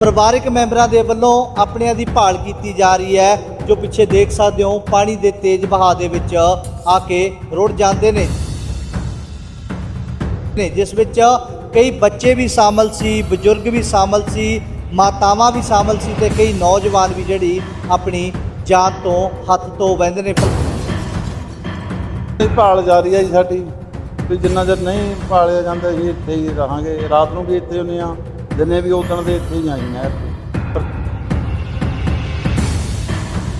ਪਰਿਵਾਰਕ ਮੈਂਬਰਾਂ ਦੇ ਵੱਲੋਂ ਆਪਣਿਆਂ ਦੀ ਭਾਲ ਕੀਤੀ ਜਾ ਰਹੀ ਹੈ, ਜੋ ਪਿੱਛੇ ਦੇਖ ਸਕਦੇ ਹੋ, ਪਾਣੀ ਦੇ ਤੇਜ਼ ਵਹਾਅ ਦੇ ਵਿੱਚ ਆ ਕੇ ਰੁੜ ਜਾਂਦੇ ਨੇ। ਨੇ, ਜਿਸ ਵਿੱਚ ਕਈ ਬੱਚੇ ਵੀ ਸ਼ਾਮਲ ਸੀ, ਬਜ਼ੁਰਗ ਵੀ ਸ਼ਾਮਲ ਸੀ, ਮਾਤਾਵਾਂ ਵੀ ਸ਼ਾਮਲ ਸੀ ਤੇ ਕਈ ਨੌਜਵਾਨ ਵੀ ਜਿਹੜੀ ਆਪਣੀ ਜਾਨ ਤੋਂ ਹੱਥ ਤੋਂ ਵਹਿੰਦੇ ਨੇ। ਭਾਲ ਜਾ ਰਹੀ ਹੈ ਜੀ ਸਾਡੀ, ਵੀ ਜਿੰਨਾ ਚਿਰ ਨਹੀਂ ਭਾਲਿਆ ਜਾਂਦਾ ਅਸੀਂ ਇੱਥੇ ਹੀ ਰਹਾਂਗੇ। ਰਾਤ ਨੂੰ ਵੀ ਇੱਥੇ ਹੁੰਦੇ ਆ ਦਿਨੇ ਵੀ ਉਦਣ ਦੇ ਇੱਥੇ ਹੀ ਆਈ ਨਹਿਰ ਤੇ ਪਰ-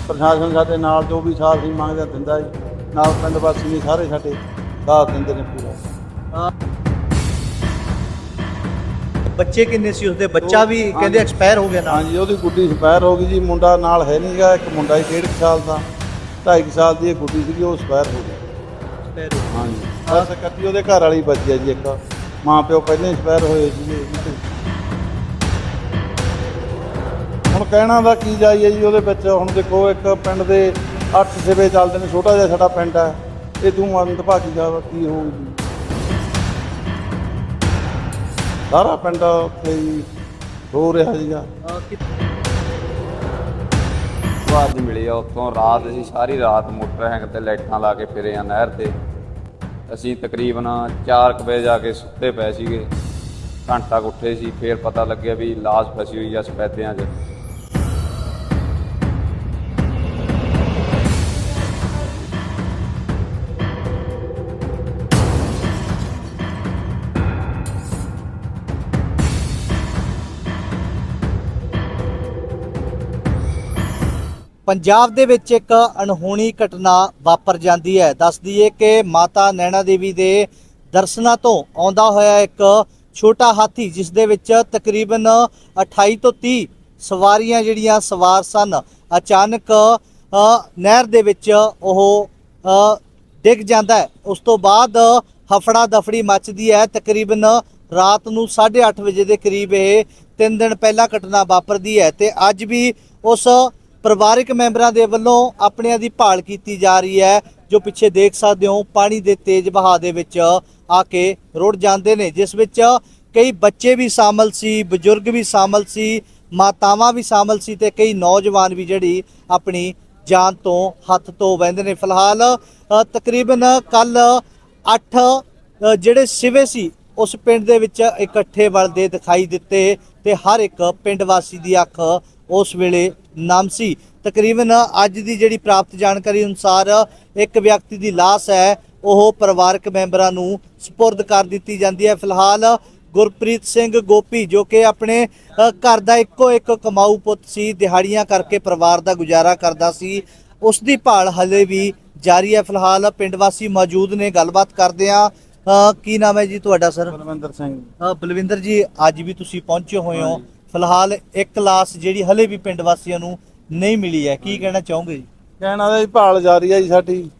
ਪ੍ਰਸ਼ਾਸਨ ਸਾਡੇ ਨਾਲ ਜੋ ਵੀ ਸਾਥ ਹੀ ਮੰਗਦਾ ਦਿੰਦਾ ਜੀ। ਨਾਲ ਪਿੰਡ ਵਾਸੀ ਨੇ ਸਾਰੇ ਸਾਡੇ ਸਾਥ ਦਿੰਦੇ ਨੇ ਪੂਰਾ। ਬੱਚੇ ਕਿੰਨੇ ਸੀ ਉਸਦੇ? ਬੱਚਾ ਵੀ ਕਹਿੰਦੇ ਐਕਸਪਾਇਰ ਹੋ ਗਿਆ ਨਾਲ। ਹਾਂਜੀ ਉਹਦੀ ਗੁੱਡੀ ਸਪਾਇਰ ਹੋ ਗਈ ਜੀ। ਮੁੰਡਾ ਨਾਲ ਹੈ ਨਹੀਂਗਾ ਇੱਕ ਮੁੰਡਾ ਹੀ ਡੇਢ ਕੁ ਸਾਲ ਦਾ। ਢਾਈ ਕੁ ਸਾਲ ਦੀ ਇਹ ਗੁੱਡੀ ਸੀਗੀ ਉਹ ਸਪਾਇਰ ਹੋ ਗਈ। ਹਾਂਜੀ। ਬਸ ਕੱਟੀ ਉਹਦੇ ਘਰ ਵਾਲੀ ਬਚੀ ਆ ਜੀ ਇੱਕ। ਮਾਂ ਪਿਓ ਪਹਿਲਾਂ ਹੀ ਸਪੈਰ ਹੋਏ ਸੀਗੇ। ਹੁਣ ਕਹਿਣਾ ਦਾ ਕੀ ਜਾਈਏ ਜੀ ਉਹਦੇ ਵਿੱਚ, ਹੁਣ ਦੇਖੋ ਇੱਕ ਪਿੰਡ ਦੇ ਅੱਠ ਸਿਵੇ ਚੱਲਦੇ ਨੇ, ਛੋਟਾ ਜਿਹਾ ਸਾਡਾ ਪਿੰਡ ਹੈ, ਇਹ ਤੂੰ ਅੰਤ ਭਾਗੀ ਦਾ ਕੀ ਹੋਊਗੀ ਸਾਰਾ ਪਿੰਡ ਉੱਥੇ ਹੀ ਹੋ ਰਿਹਾ ਸੀਗਾ। ਅਹ ਮਿਲੀ ਆ ਉੱਥੋਂ, ਰਾਤ ਅਸੀਂ ਸਾਰੀ ਰਾਤ ਮੋਟਰ ਮੋਟਰਸਾਈਕਲ ਤੇ ਲਾਈਟਾਂ ਲਾ ਕੇ ਫਿਰੇ ਆ ਨਹਿਰ ਤੇ। ਅਸੀਂ ਤਕਰੀਬਨ 4 ਕੁ ਵਜੇ ਜਾ ਕੇ ਸੁੱਤੇ ਪਏ ਸੀਗੇ, ਘੰਟਾ ਕੁ ਉੱਠੇ ਸੀ, ਫੇਰ ਪਤਾ ਲੱਗਿਆ ਵੀ ਲਾਸ਼ ਫਸੀ ਹੋਈ ਆ ਸਪੈਦਿਆਂ 'ਚ। ਪੰਜਾਬ ਦੇ ਵਿੱਚ ਇੱਕ ਅਣਹੋਣੀ ਘਟਨਾ ਵਾਪਰ ਜਾਂਦੀ ਹੈ। ਦੱਸ ਦਈਏ ਕਿ ਮਾਤਾ ਨੈਣਾ ਦੇਵੀ ਦੇ ਦਰਸ਼ਨਾਂ ਤੋਂ ਆਉਂਦਾ ਹੋਇਆ ਇੱਕ ਛੋਟਾ ਹਾਥੀ, ਜਿਸ ਦੇ ਵਿੱਚ ਤਕਰੀਬਨ 28 ਤੋਂ 30 ਸਵਾਰੀਆਂ ਜਿਹੜੀਆਂ ਸਵਾਰ ਸਨ, ਅਚਾਨਕ ਨਹਿਰ ਦੇ ਵਿੱਚ ਉਹ ਡਿੱਗ ਜਾਂਦਾ ਹੈ। ਉਸ ਤੋਂ ਬਾਅਦ ਹਫੜਾ ਦਫੜੀ ਮੱਚਦੀ ਹੈ। ਤਕਰੀਬਨ ਰਾਤ ਨੂੰ 8:30 ਵਜੇ ਦੇ ਕਰੀਬ ਇਹ ਤਿੰਨ ਦਿਨ ਪਹਿਲਾਂ ਘਟਨਾ ਵਾਪਰਦੀ ਹੈ ਤੇ ਅੱਜ ਵੀ ਉਸ ਪਰਿਵਾਰਕ ਮੈਂਬਰਾਂ ਦੇ ਵੱਲੋਂ ਆਪਣਿਆਂ ਦੀ ਭਾਲ ਕੀਤੀ ਜਾ ਰਹੀ ਹੈ, ਜੋ ਪਿੱਛੇ ਦੇਖ ਸਕਦੇ ਹੋ, ਪਾਣੀ ਦੇ ਤੇਜ਼ ਵਹਾਅ ਦੇ ਵਿੱਚ ਆ ਕੇ ਰੁੜ ਜਾਂਦੇ ਨੇ, ਜਿਸ ਵਿੱਚ ਕਈ ਬੱਚੇ ਵੀ ਸ਼ਾਮਲ ਸੀ, ਬਜ਼ੁਰਗ ਵੀ ਸ਼ਾਮਲ ਸੀ, ਮਾਤਾਵਾਂ ਵੀ ਸ਼ਾਮਲ ਸੀ ਤੇ ਕਈ ਨੌਜਵਾਨ ਵੀ ਜਿਹੜੀ ਆਪਣੀ ਜਾਨ ਤੋਂ ਹੱਥ ਤੋਂ ਵਹਿੰਦੇ ਨੇ। ਫਿਲਹਾਲ ਤਕਰੀਬਨ ਕੱਲ 8 ਜਿਹੜੇ ਸਿਵੇ ਸੀ, ਉਸ ਪਿੰਡ ਦੇ ਵਿੱਚ ਇਕੱਠੇ ਵਲਦੇ ਦਿਖਾਈ ਦਿੱਤੇ ਤੇ ਹਰ ਇੱਕ ਪਿੰਡ ਵਾਸੀ ਦੀ ਅੱਖ ਉਸ ਵੇਲੇ ਨਮ ਸੀ। ਤਕਰੀਬਨ ਅੱਜ ਦੀ ਜਿਹੜੀ ਪ੍ਰਾਪਤ ਜਾਣਕਾਰੀ ਅਨੁਸਾਰ ਇੱਕ ਵਿਅਕਤੀ ਦੀ ਲਾਸ਼ ਹੈ ਉਹ ਪਰਿਵਾਰਕ ਮੈਂਬਰਾਂ ਨੂੰ ਸਪੁਰਦ ਕਰ ਦਿੱਤੀ ਜਾਂਦੀ ਹੈ। ਫਿਲਹਾਲ ਗੁਰਪ੍ਰੀਤ ਸਿੰਘ ਗੋਪੀ ਜੋ ਕਿ ਆਪਣੇ ਘਰ ਦਾ ਇੱਕੋ ਇੱਕ ਕਮਾਊ ਪੁੱਤ ਸੀ ਦਿਹਾੜੀਆਂ ਕਰਕੇ ਪਰਿਵਾਰ ਦਾ ਗੁਜ਼ਾਰਾ ਕਰਦਾ ਸੀ। ਉਸ ਦੀ ਭਾਲ ਹਲੇ ਵੀ ਜਾਰੀ ਹੈ। ਫਿਲਹਾਲ ਪਿੰਡ ਵਾਸੀ ਮੌਜੂਦ ਨੇ ਗੱਲਬਾਤ ਕਰਦੇ ਆ ਕੀ ਨਾਮ ਹੈ ਜੀ ਤੁਹਾਡਾ ਸਰ? ਬਲਵਿੰਦਰ ਸਿੰਘ। ਬਲਵਿੰਦਰ ਜੀ ਅੱਜ ਵੀ ਤੁਸੀਂ ਪਹੁੰਚੇ ਹੋਏ ਹੋ। ਫਿਲਹਾਲ ਇੱਕ ਲਾਸ਼ ਜਿਹੜੀ ਹਲੇ ਵੀ ਪਿੰਡ ਵਾਸੀਆਂ ਨੂੰ ਨਹੀਂ ਮਿਲੀ ਹੈ। ਕੀ ਕਹਿਣਾ ਚਾਹੋਗੇ ਜੀ? ਕਹਿਣਾ ਦਾ ਜੀ ਭਾਲ ਜਾਰੀ ਹੈ ਜੀ ਸਾਡੀ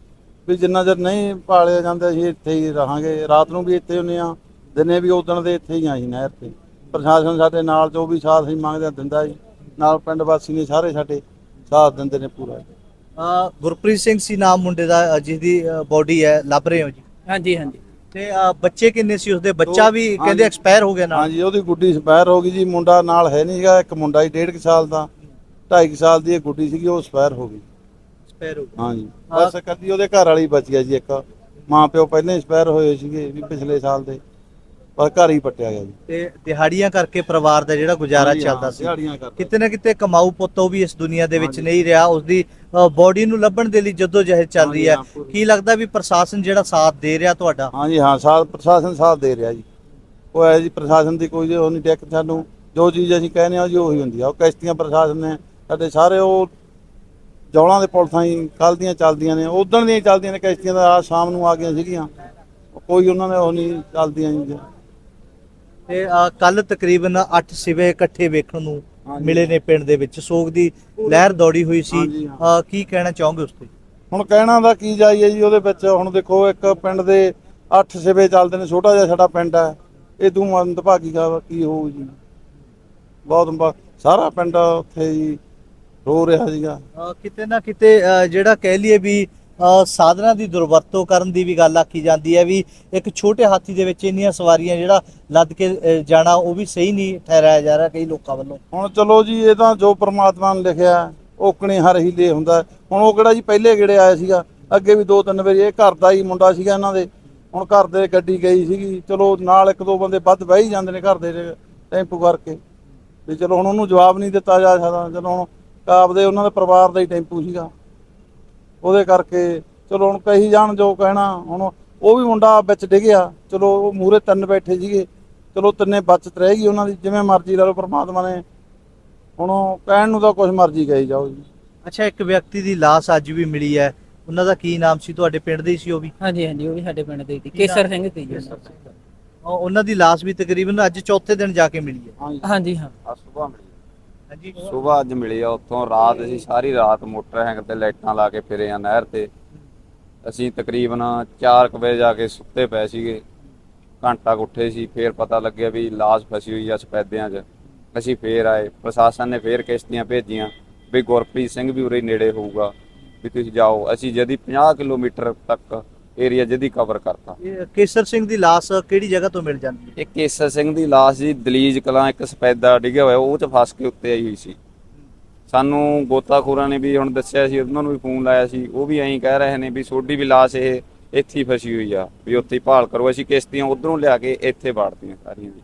ਵੀ ਜਿੰਨਾ ਚਿਰ ਨਹੀਂ ਭਾਲਿਆ ਜਾਂਦਾ ਅਸੀਂ ਇੱਥੇ ਹੀ ਰਹਾਂਗੇ। ਰਾਤ ਨੂੰ ਵੀ ਇੱਥੇ ਹੁੰਦੇ ਆ ਦਿਨੇ ਵੀ ਉਦਣ ਦੇ ਇੱਥੇ ਹੀ ਆਈ ਨਹਿਰ ਤੇ। ਪ੍ਰਸ਼ਾਸਨ ਸਾਡੇ ਨਾਲ ਜੋ ਵੀ ਸਾਥ ਹੀ ਮੰਗਦਾ ਦਿੰਦਾ ਜੀ। ਨਾਲ ਪਿੰਡ ਵਾਸੀ ਨੇ ਸਾਰੇ ਸਾਡੇ ਸਾਥ ਦਿੰਦੇ ਨੇ ਪੂਰਾ। ਅ, ਗੁਰਪ੍ਰੀਤ ਸਿੰਘ ਸੀ ਨਾਮ ਮੁੰਡੇ ਦਾ ਅ, ਜਿਸ ਦੀ ਬੋਡੀ ਹੈ। ਲੱਭ ਰਹੇ ਹੋ ਜੀ? ਹਾਂਜੀ ਹਾਂਜੀ। ਤੇ ਅ, ਬੱਚੇ ਕਿੰਨੇ ਸੀ ਉਸਦੇ? ਬੱਚਾ ਦੋ- ਵੀ ਹਾਂਜੀ। ਕਹਿੰਦੇ ਐਕਸਪਾਇਰ ਹੋ ਗਿਆ ਨਾਲ। ਹਾਂਜੀ ਉਹਦੀ ਗੁੱਡੀ ਸਪਾਇਰ ਹੋ ਗਈ ਜੀ। ਮੁੰਡਾ ਨਾਲ ਹੈ ਨਹੀਂਗਾ ਇੱਕ ਮੁੰਡਾ ਹੀ ਡੇਢ ਕੁ ਸਾਲ ਦਾ। ਢਾਈ ਕੁ ਸਾਲ ਦੀ ਇਹ ਗੁੱਡੀ ਸੀਗੀ ਉਹ ਸਪਾਇਰ ਹੋ ਗਈ। ਐਕਸਪਾਇਰ ਹੋ ਗਿਆ ਹਾਂਜੀ। ਬਸ ਕੱਲੀ ਉਹਦੇ ਘਰ ਵਾਲੀ ਬਚੀ ਆ ਜੀ ਇੱਕ। ਮਾਂ ਪਿਓ ਪਹਿਲਾਂ ਹੀ ਸਪਾਇਰ ਹੋਏ ਸੀਗੇ ਵੀ ਪਿਛਲੇ ਸਾਲ ਦੇ। ਪਰ ਘਰ ਹੀ ਪੱਟਿਆ ਗਿਆ ਜੀ। ਤੇ ਦਿਹਾੜੀਆਂ ਕਰਕੇ ਪਰਿਵਾਰ ਦਾ ਜਿਹੜਾ ਗੁਜ਼ਾਰਾ ਹਾਂਜੀ, ਹਾਂ, ਚੱਲਦਾ ਸੀ। ਦਿਹਾੜੀਆਂ ਕਰਦਾ ਕਿਤੇ ਨਾ ਕਿਤੇ ਕਮਾਊ ਪੁੱਤ ਉਹ ਵੀ ਇਸ ਦੁਨੀਆ ਦੇ ਵਿੱਚ ਹਾਂਜੀ। ਨਹੀਂ ਰਿਹਾ। ਉਸਦੀ ਬੋਡੀ ਨੂੰ ਲੱਭਣ ਦੇ ਲਈ ਜਦੋਂ ਜਹਿਦ ਚੱਲ ਰਹੀ ਹੈ। ਹਾਂਜੀ, ਹਾਂ। ਕੀ ਲੱਗਦਾ ਵੀ ਪ੍ਰਸ਼ਾਸਨ ਜਿਹੜਾ ਸਾਥ ਦੇ ਰਿਹਾ ਤੁਹਾਡਾ? ਹਾਂਜੀ ਹਾਂ ਸਾਥ ਪ੍ਰਸ਼ਾਸਨ ਸਾਥ ਦੇ ਰਿਹਾ ਜੀ। ਉਹ ਹੈ ਜੀ ਪ੍ਰਸ਼ਾਸਨ ਦੀ ਕੋਈ ਉਹ ਨਹੀਂ ਟੈਕ ਸਾਨੂੰ। ਜੋ ਚੀਜ਼ ਅਸੀਂ ਕਹਿੰਦੇ ਆ ਜੀ ਉਹੀ ਹੁੰਦੀ ਆ। ਉਹ ਕਿਸ਼ਤੀਆਂ ਪ੍ਰਸ਼ਾਸਨ ਨੇ ਸਾਡੇ ਸਾਰੇ ਉਹ ਜੌਲਾਂ ਦੇ ਪੁਲ ਥਾਈ ਕੱਲ ਦੀਆਂ ਚੱਲਦੀਆਂ ਨੇ। ਉਦਣ ਦੀਆਂ ਹੀ ਚੱਲਦੀਆਂ ਨੇ ਕਿਸ਼ਤੀਆਂ ਦਾ ਆ ਸ਼ਾਮ ਨੂੰ ਆ ਗਈਆਂ ਸੀਗੀਆਂ। ਕੋਈ ਉਹਨਾਂ ਨੇ ਉਹ ਨਹੀਂ ਚੱਲਦੀਆਂ ਜੀ। ਤੇ ਕੱਲ ਤਕਰੀਬਨ 8 ਸਿਵੇ ਇਕੱਠੇ ਵੇਖਣ ਨੂੰ। ਮਿਲੇ ਨੇ ਪਿੰਡ ਦੇ ਵਿੱਚ। ਸੋਗ ਦੀ ਲਹਿਰ ਦੌੜੀ ਹੋਈ ਸੀ। ਕੀ ਕਹਿਣਾ ਚਾਹੋਗੇ ਉਸ ਤੇ? ਹੁਣ ਕਹਿਣਾ ਦਾ ਕੀ ਜਾਈਏ ਜੀ ਉਹਦੇ ਵਿੱਚ ਹੁਣ ਦੇਖੋ ਇੱਕ ਪਿੰਡ ਦੇ ਅੱਠ ਸਿਵੇ ਚੱਲਦੇ ਨੇ ਛੋਟਾ ਜਿਹਾ ਸਾਡਾ ਪਿੰਡ ਹੈ। ਇਹ ਤੂੰ ਅੰਤ ਭਾਗੀ ਦਾ ਕੀ ਹੋਊ ਜੀ। ਬਹੁਤ ਸਾਰਾ ਪਿੰਡ ਉੱਥੇ ਹੀ ਰੋ ਰਿਹਾ ਸੀਗਾ। ਕਿਤੇ ਨਾ ਕਿਤੇ ਜਿਹੜਾ ਕਹਿ ਲਈਏ ਵੀ ਸਾਧਨਾਂ ਦੀ ਦੁਰਵਰਤੋਂ ਕਰਨ ਦੀ ਵੀ ਗੱਲ ਆਖੀ ਜਾਂਦੀ ਹੈ ਵੀ ਇੱਕ ਛੋਟੇ ਹਾਥੀ ਦੇ ਵਿੱਚ ਇੰਨੀਆਂ ਸਵਾਰੀਆਂ ਜਿਹੜਾ ਲੱਦ ਕੇ ਜਾਣਾ ਉਹ ਵੀ ਸਹੀ ਨਹੀਂ ਠਹਿਰਾਇਆ ਜਾ ਰਿਹਾ ਕਈ ਲੋਕਾਂ ਵੱਲੋਂ। ਹੁਣ ਚਲੋ ਜੀ, ਇਹ ਤਾਂ ਜੋ ਪ੍ਰਮਾਤਮਾ ਨੇ ਲਿਖਿਆ ਓਕਣੇ ਹਰ ਹੀ ਲੇ ਹੁੰਦਾ। ਹੁਣ ਉਹ ਕਿਹੜਾ ਜੀ, ਪਹਿਲੇ ਗੇੜੇ ਆਇਆ ਸੀਗਾ, ਅੱਗੇ ਵੀ ਦੋ ਤਿੰਨ ਵਾਰੀ ਇਹ ਘਰ ਦਾ ਹੀ ਮੁੰਡਾ ਸੀਗਾ ਇਹਨਾਂ ਦੇ। ਹੁਣ ਘਰ ਦੇ ਗੱਡੀ ਗਈ ਸੀਗੀ, ਚਲੋ ਨਾਲ ਇੱਕ ਦੋ ਬੰਦੇ ਵੱਧ ਬਹਿ ਹੀ ਜਾਂਦੇ ਨੇ ਘਰ ਦੇ ਟੈਂਪੂ ਕਰਕੇ। ਵੀ ਚਲੋ ਹੁਣ ਉਹਨੂੰ ਜਵਾਬ ਨਹੀਂ ਦਿੱਤਾ ਜਾ ਸਕਦਾ, ਚਲੋ ਹੁਣ ਆਪਦੇ ਉਹਨਾਂ ਦੇ ਪਰਿਵਾਰ ਦਾ ਹੀ ਟੈਂਪੂ ਸੀਗਾ। ਉਹਦੇ ਕਰਕੇ ਚਲੋ ਹੁਣ ਕਹੀ ਜਾਣ ਜੋ ਕਹਿਣਾ ਹੁਣ ਉਹ ਵੀ ਮੁੰਡਾ ਵਿੱਚ ਡਿੱਗਿਆ ਚਲੋ ਉਹ ਮੂਰੇ ਤਿੰਨ ਬੈਠੇ ਸੀਗੇ ਚਲੋ ਤਿੰਨੇ ਬਚਤ ਰਹਿ ਗਈ ਉਹਨਾਂ ਦੀ ਜਿਵੇਂ ਮਰਜ਼ੀ ਲਾ ਲਓ ਪ੍ਰਮਾਤਮਾ ਨੇ। ਹੁਣ ਕਹਿਣ ਨੂੰ ਤਾਂ ਕੁਝ ਮਰਜ਼ੀ ਕਹੀ ਜਾਓ ਜੀ। ਅੱਛਾ ਇੱਕ ਵਿਅਕਤੀ ਦੀ ਲਾਸ਼ ਅੱਜ ਵੀ ਮਿਲੀ ਹੈ। ਉਹਨਾਂ ਦਾ ਕੀ ਨਾਮ ਸੀ? ਤੁਹਾਡੇ ਪਿੰਡ ਦੇ ਹੀ ਸੀ ਉਹ ਵੀ? ਹਾਂਜੀ ਹਾਂਜੀ ਉਹ ਵੀ ਸਾਡੇ ਪਿੰਡ ਦੇ ਸੀ। ਕੇਸਰ ਸਿੰਘ ਸੀ ਜੀ ਉਹਨਾਂ ਦਾ। ਉਹ- ਉਹਨਾਂ ਦੀ ਲਾਸ਼ ਵੀ ਤਕਰੀਬਨ ਅੱਜ ਚੌਥੇ ਦਿਨ ਜਾ ਕੇ ਮਿਲੀ ਹੈ। ਹਾਂਜੀ। ਹਾਂਜੀ ਹਾਂ। ਆ ਸਵੇਰ ਮਿਲੀ ਸਵੇਰ ਅੱਜ ਮਿਲੀ ਆ, ਉੱਥੋਂ ਰਾਤ ਅਸੀਂ ਸਾਰੀ ਰਾਤ ਮੋਟਰਸਾਈਕਲ ਤੇ ਲਾਈਟਾਂ ਲਾ ਕੇ ਫਿਰੇ ਆ ਨਹਿਰ ਤੇ। ਅਸੀਂ ਤਕਰੀਬਨ 4 ਵਜੇ ਜਾ ਕੇ ਸੁੱਤੇ ਪਏ ਸੀਗੇ। ਘੰਟਾ ਕੁ ਉੱਠੇ ਸੀ, ਫੇਰ ਪਤਾ ਲੱਗਿਆ ਵੀ ਲਾਸ਼ ਫਸੀ ਹੋਈ ਆ ਸਪੈਦਿਆਂ 'ਚ। ਅਸੀਂ ਫੇਰ ਆਏ, ਪ੍ਰਸ਼ਾਸਨ ਨੇ ਫੇਰ ਕਿਸ਼ਤੀਆਂ ਭੇਜੀਆਂ ਵੀ ਗੁਰਪ੍ਰੀਤ ਸਿੰਘ ਵੀ ਉਰੇ ਨੇੜੇ ਹੋਊਗਾ, ਵੀ ਤੁਸੀਂ ਜਾਓ। ਅਸੀਂ ਜਦੀ 50 ਕਿਲੋਮੀਟਰ ਤੱਕ ਏਰੀਆ ਜਦੀ ਕਵਰ ਕਰਤਾ। ਇਹ ਕੇਸਰ ਸਿੰਘ ਦੀ ਲਾਸ਼ ਕਿਹੜੀ ਜਗ੍ਹਾ ਤੋਂ ਮਿਲ ਜਾਂਦੀ? ਹੈ ਇਹ ਕੇਸਰ ਸਿੰਘ ਦੀ ਲਾਸ਼ ਜੀ ਦਲੀਜ ਕਲਾਂ ਇੱਕ ਸਪੈਦਾ ਡਿੱਗਿਆ ਹੋਇਆ ਉਹ 'ਚ ਫਸ ਕੇ ਉੱਤੇ ਆਈ ਹੋਈ ਸੀ। ਸਾਨੂੰ ਗੋਤਾਖੋਰਾਂ ਨੇ ਵੀ ਹੁਣ ਦੱਸਿਆ ਸੀ ਉਹਨਾਂ ਨੂੰ ਵੀ ਫੋਨ ਲਾਇਆ ਸੀ ਉਹ ਵੀ ਐਂ ਕਹਿ ਰਹੇ ਨੇ ਵੀ ਸੋਡੀ ਵੀ ਲਾਸ਼ ਇਹ ਇੱਥੇ ਹੀ ਫਸੀ ਹੋਈ ਆ ਵੀ ਉੱਥੇ ਹੀ ਭਾਲ ਕਰੋ ਅਸੀਂ ਕਿਸ਼ਤੀਆਂ ਉਧਰੋਂ ਲਿਆ ਕੇ ਇੱਥੇ ਬਾੜਤੀਆਂ ਸਾਰੀਆਂ ਜੀ।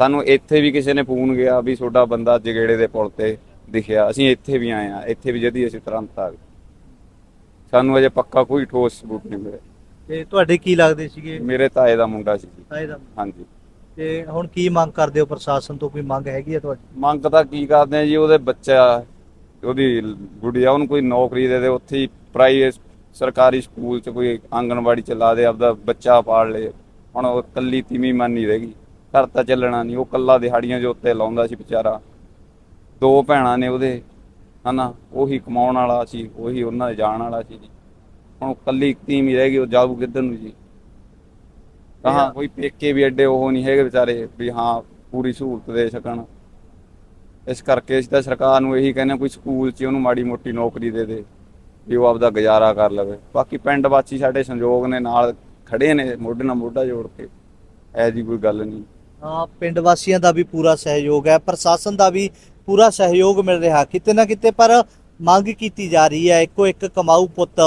ਸਾਨੂੰ ਇੱਥੇ ਵੀ ਕਿਸੇ ਨੇ ਫੋਨ ਗਿਆ ਵੀ ਤੁਹਾਡਾ ਬੰਦਾ ਜਗੇੜੇ ਦੇ ਪੁਲ ਤੇ ਦਿਖਿਆ ਅਸੀਂ ਇੱਥੇ ਵੀ ਆਏ ਆ ਇੱਥੇ ਵੀ ਜਦੀ ਅਸੀਂ ਤੁਰੰਤ ਆ ਗਏ। ਸਾਨੂੰ ਅਜੇ ਪੱਕਾ ਕੋਈ ਠੋਸ ਸਬੂਤ ਨਹੀਂ ਮਿਲਿਆ। ਤੇ ਤੁਹਾਡੇ ਕੀ ਲੱਗਦੇ ਸੀਗੇ? ਮੇਰੇ ਤਾਏ ਦਾ ਮੁੰਡਾ ਸੀ ਜੀ। ਤਾਏ ਦਾ ਹਾਂਜੀ। ਤੇ ਹੁਣ ਕੀ ਮੰਗ ਕਰਦੇ ਹੋ? ਪ੍ਰਸ਼ਾਸਨ ਤੋਂ ਕੋਈ ਮੰਗ ਹੈਗੀ ਹੈ ਤੁਹਾਡੀ? ਮੰਗ ਤਾਂ ਕੀ ਕਰਦੇ ਆ ਜੀ ਉਹਦੇ ਬੱਚਾ ਉਹਦੀ ਗੁੜੀਆ ਉਹਨੂੰ ਕੋਈ ਨੌਕਰੀ ਦੇ ਦੇ ਉੱਥੇ ਹੀ ਪ੍ਰਾਈਵੇਟ ਸਰਕਾਰੀ ਸਕੂਲ ਚ ਕੋਈ ਆਂਗਣਵਾੜੀ ਚ ਲਾ ਦੇ ਆਪਦਾ ਬੱਚਾ ਪਾਲ ਲੇ। ਹੁਣ ਉਹ ਕੱਲੀ ਤੀਵੀਂ ਮਨ ਨਹੀਂ ਰਹੇਗੀ ਘਰ ਤਾਂ ਚੱਲਣਾ ਨਹੀਂ ਉਹ ਕੱਲਾ ਦਿਹਾੜੀਆਂ ਜੋ ਉੱਤੇ ਲਾਉਂਦਾ ਸੀ ਵਿਚਾਰਾ। ਦੋ ਭੈਣਾਂ ਨੇ ਉਹਦੇ। ਹਨਾ ਉਹੀ ਕਮਾਉਣ ਵਾਲਾ ਸੀ ਉਹੀ ਉਹਨਾਂ ਦੇ ਜਾਣ ਵਾਲਾ ਸੀ ਜੀ। ਹੁਣ ਕੱਲੀ ਤੀਵੀਂ ਰਹਿ ਗਈ ਉਹ ਜਾਊ ਕਿੱਧਰ ਨੂੰ ਜੀ? ਕਹਾਂ ਕੋਈ ਪੇਕੇ ਵੀ ਐਡੇ ਉਹ ਨਹੀਂ ਹੈਗੇ ਵਿਚਾਰੇ ਵੀ ਹਾਂ ਪੂਰੀ ਸਹੂਲਤ ਦੇ ਸਕਣ। ਇਸ ਕਰਕੇ ਅਸੀਂ ਤਾਂ ਸਰਕਾਰ ਨੂੰ ਇਹੀ ਕਹਿੰਦੇ ਹਾਂ ਕੋਈ ਸਕੂਲ 'ਚ ਉਹਨੂੰ ਮਾੜੀ ਮੋਟੀ ਨੌਕਰੀ ਦੇ ਦੇ ਵੀ ਉਹ ਆਪਦਾ ਗੁਜ਼ਾਰਾ ਕਰ ਲਵੇ। ਬਾਕੀ ਪਿੰਡ ਵਾਸੀ ਸਾਡੇ ਸੰਯੋਗ ਨੇ ਨਾਲ ਖੜੇ ਨੇ ਮੋਢੇ ਨਾਲ ਮੋਢਾ ਜੋੜ ਕੇ। ਐ ਜੀ ਕੋਈ ਗੱਲ ਨਹੀਂ। ਹਾਂ ਪਿੰਡ ਵਾਸੀਆਂ ਦਾ ਵੀ ਪੂਰਾ ਸਹਿਯੋਗ ਹੈ, ਪ੍ਰਸ਼ਾਸਨ ਦਾ ਵੀ ਪੂਰਾ ਸਹਿਯੋਗ ਮਿਲ ਰਿਹਾ ਕਿਤੇ ਨਾ ਕਿਤੇ ਪਰ ਮੰਗ ਕੀਤੀ ਜਾ ਰਹੀ ਹੈ, ਇੱਕੋ ਇੱਕ ਕਮਾਊ ਪੁੱਤ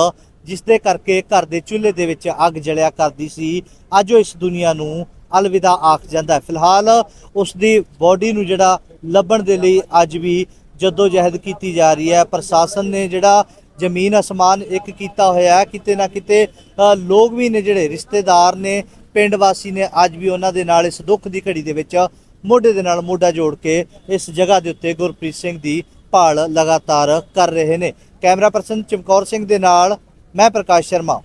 ਜਿਸ ਦੇ ਕਰਕੇ ਘਰ ਦੇ ਚੁੱਲ੍ਹੇ ਦੇ ਵਿੱਚ ਅੱਗ ਜਲਿਆ ਕਰਦੀ ਸੀ। ਅੱਜ ਉਹ ਇਸ ਦੁਨੀਆ ਨੂੰ ਅਲਵਿਦਾ ਆਖ ਜਾਂਦਾ ਫਿਲਹਾਲ ਉਸ ਦੀ ਬਾਡੀ ਨੂੰ ਜਿਹੜਾ ਲੱਭਣ ਦੇ ਲਈ ਅੱਜ ਵੀ ਜੱਦੋ ਜਹਿਦ ਕੀਤੀ ਜਾ ਰਹੀ ਹੈ। ਪ੍ਰਸ਼ਾਸਨ ਨੇ ਜਿਹੜਾ ਜ਼ਮੀਨ ਅਸਮਾਨ ਇੱਕ ਕੀਤਾ ਹੋਇਆ ਕਿਤੇ ਨਾ ਕਿਤੇ ਲੋਕ ਵੀ ਨੇ ਜਿਹੜੇ ਰਿਸ਼ਤੇਦਾਰ ਨੇ ਪਿੰਡ ਵਾਸੀ ਨੇ ਅੱਜ ਵੀ ਉਹਨਾਂ ਦੇ ਨਾਲ ਇਸ ਦੁੱਖ ਦੀ ਘੜੀ ਦੇ ਵਿੱਚ ਮੋਢੇ ਦੇ ਨਾਲ ਮੋਢਾ ਜੋੜ ਕੇ ਇਸ ਜਗ੍ਹਾ ਦੇ ਉੱਤੇ ਗੁਰਪ੍ਰੀਤ ਸਿੰਘ ਦੀ ਭਾਲ ਲਗਾਤਾਰ ਕਰ ਰਹੇ ਨੇ। ਕੈਮਰਾ ਪਰਸਨ ਚਮਕੌਰ ਸਿੰਘ ਦੇ ਨਾਲ ਮੈਂ ਪ੍ਰਕਾਸ਼ ਸ਼ਰਮਾ।